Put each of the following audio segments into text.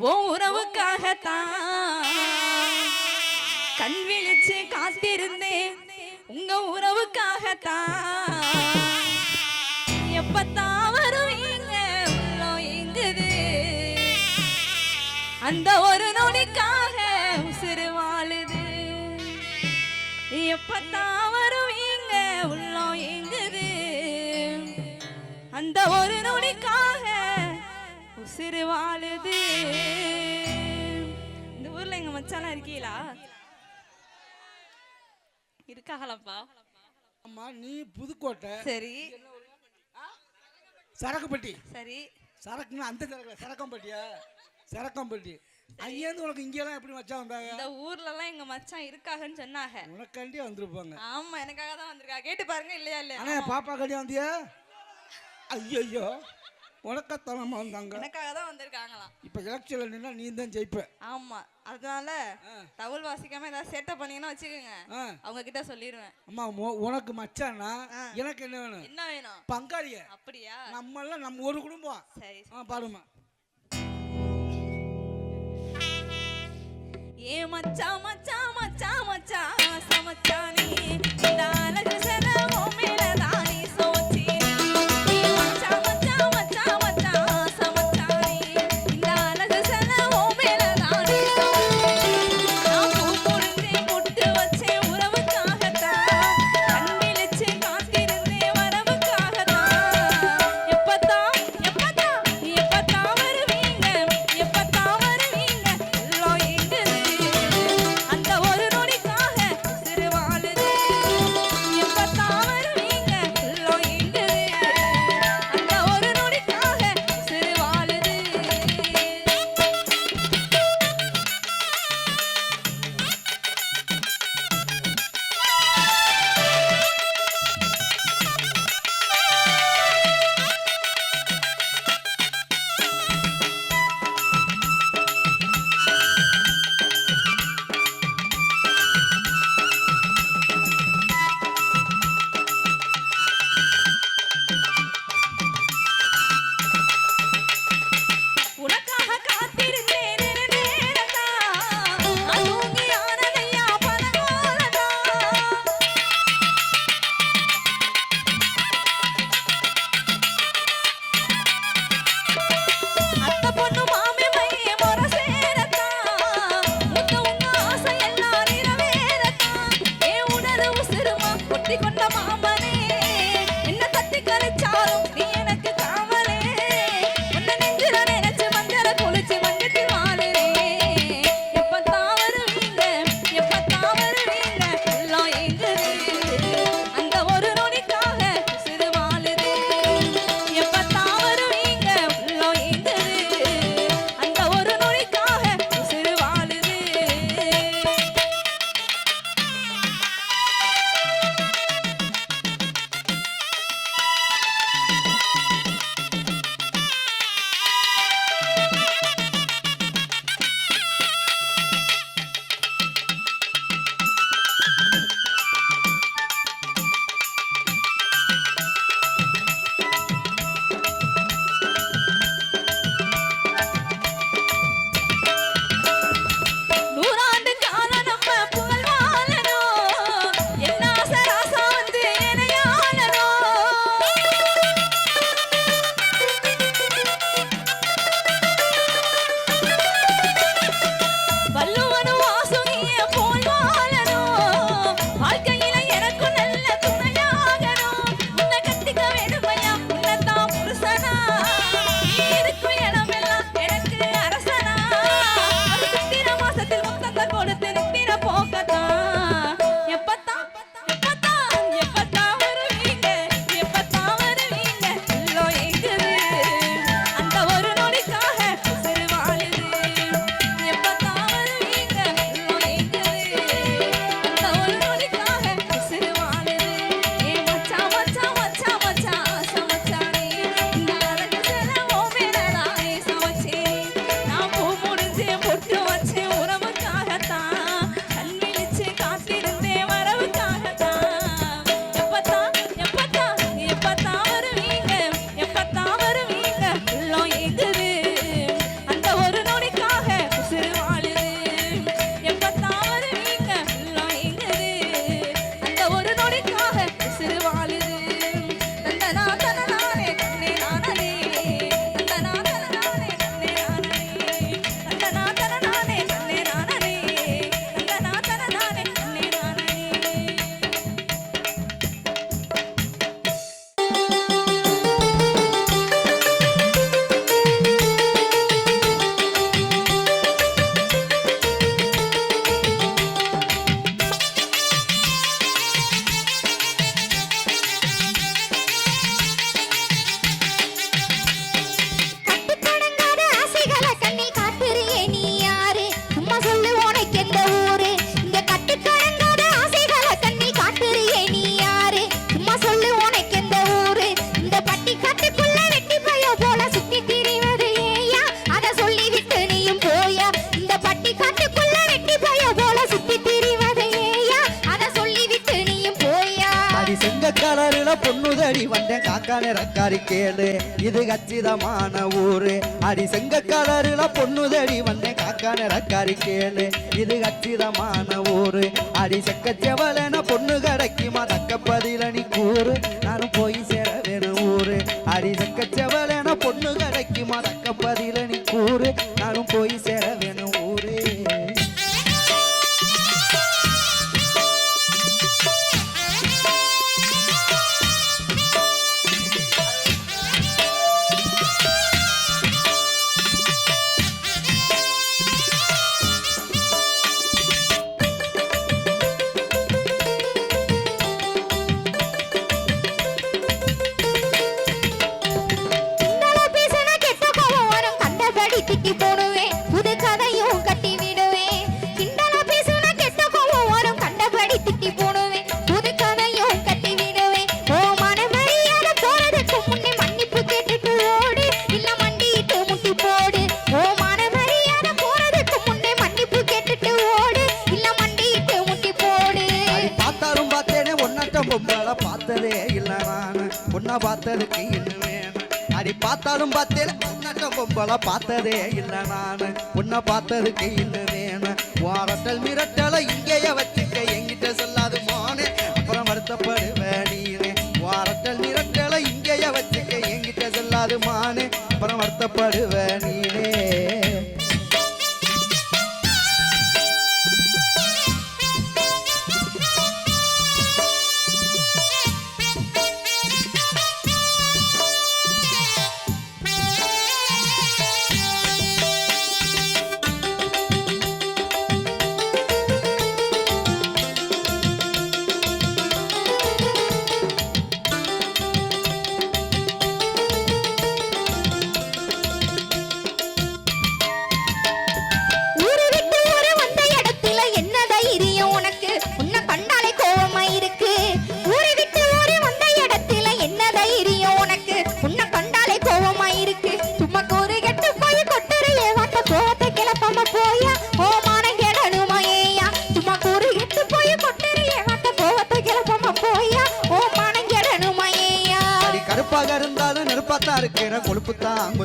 ஓ உறவுக்காகத்தான். கண் விழிச்சு காத்திருந்தேன். உங்க உறவுக்காகத்தான். எப்பத்தான் வருவீங்க? உள்ளம் எங்குது? அந்த ஒரு நொடிக்காக உசிறு வாழுது. எப்பத்தான் வருவீங்க? உள்ளம் எங்குது? அந்த ஒரு நொடிக்காக உசுறு வாழுது இந்த ஊர்ல எங்க மச்சாலாம் இருக்கீங்களா இருக்காங்களாப்பா அம்மா நீ புதுக்கோட்டை. சரி. சரக்குப்பட்டி. சரி. சரக்குன்னா அந்த சரக்கு சரக்கம்பட்டியா? சரக்கம்பட்டி. அங்கேருந்து உனக்கு இங்கெல்லாம் எப்படி மச்சான் வந்தாங்க? இந்த ஊர்ல எல்லாம் எங்க மச்சான் இருக்காங்கன்னு சொன்னாங்க. உனக்காண்டி வந்திருப்பாங்க. ஆமா எனக்காக தான் வந்திருக்கா. கேட்டு பாருங்க இல்லையா இல்லையா? பாப்பா கண்டி வந்தியா? ஐயோ உனக்கத்தனமா வந்தாங்க. எனக்காக தான் வந்திருக்காங்களாம். இப்போ எலெக்ஷனில் நின்னா நீ தான் ஜெயிப்ப. ஆமா. அதனால தவுள் வாசிக்காம ஏதாவது சேட்டை பண்ணீங்கன்னா வச்சுக்கோங்க. அவங்க கிட்ட சொல்லிடுவேன் அம்மா உ- உனக்கு மச்சான்னா எனக்கு என்ன வேணும்? என்ன வேணும்? பங்காளிய. அப்படியா? நம்மெல்லாம் நம்ம ஒரு குடும்பம். சரி ஆ பாருமா ஏ மச்சான் மச்சான் மச்சான் மச்சான். சமச்சானே இந்த அழகு செலவோ வந்தேன் நிறக்காரி கேளு. இது கச்சிதமான ஊரு. அடி செங்க கலருல பொண்ணு தேடி வந்தேன். காக்கா நிறக்காரி கேளு. இது கச்சிதமான ஊரு. அடி செக்க செவலன பொண்ணு கிடைக்குமா? தக்க பதில நீ கூறு. நானும் போய் சேர வேணும் ஊரு. அடி செக்க செவலன பொண்ணு கிடைக்குமா பார்த்ததே இல்ல நானு உன்னை பார்த்ததுக்கு இன்னும் அடி பார்த்தாலும் பார்த்தேன் ஒன்னாட்டம் பொம்பளை பார்த்ததே இல்லை நான் உன்னை பார்த்ததுக்கு இன்னும் வேணும் வாரட்டல் மிரட்டலை இங்கேயே வச்சுக்க எங்கிட்ட சொல்லாது மோனே. அப்புறம் வருத்தப்படுவேன் நீனே. வாரட்டல் மிரட்டலை இங்கேயே வச்சுக்க எங்கிட்ட சொல்லாது மானே. அப்புறம் வருத்தப்படுவேன்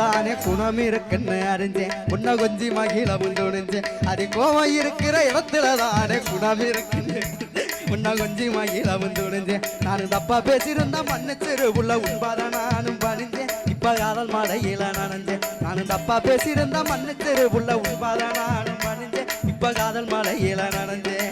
தானே குணம் இருக்குன்னு அறிஞ்சேன் உன்னை கொஞ்சி மகிழ துணிஞ்சேன் அது கோவம் இருக்கிற இடத்துல தானே குணம் இருக்குன்னு உன்னை கொஞ்சி மகிழ துணிஞ்சேன் நானும் தப்பா பேசியிருந்தா மன்னிச்சிரு உள்ள உண்பாத நானும் பணிஞ்சேன் இப்ப காதல் மழையில நனைஞ்சேன் நானும் தப்பா பேசியிருந்தா மன்னிச்சிரு உள்ள உண்பாத நானும் பணிஞ்சேன் இப்ப காதல் மழையில நனைஞ்சேன்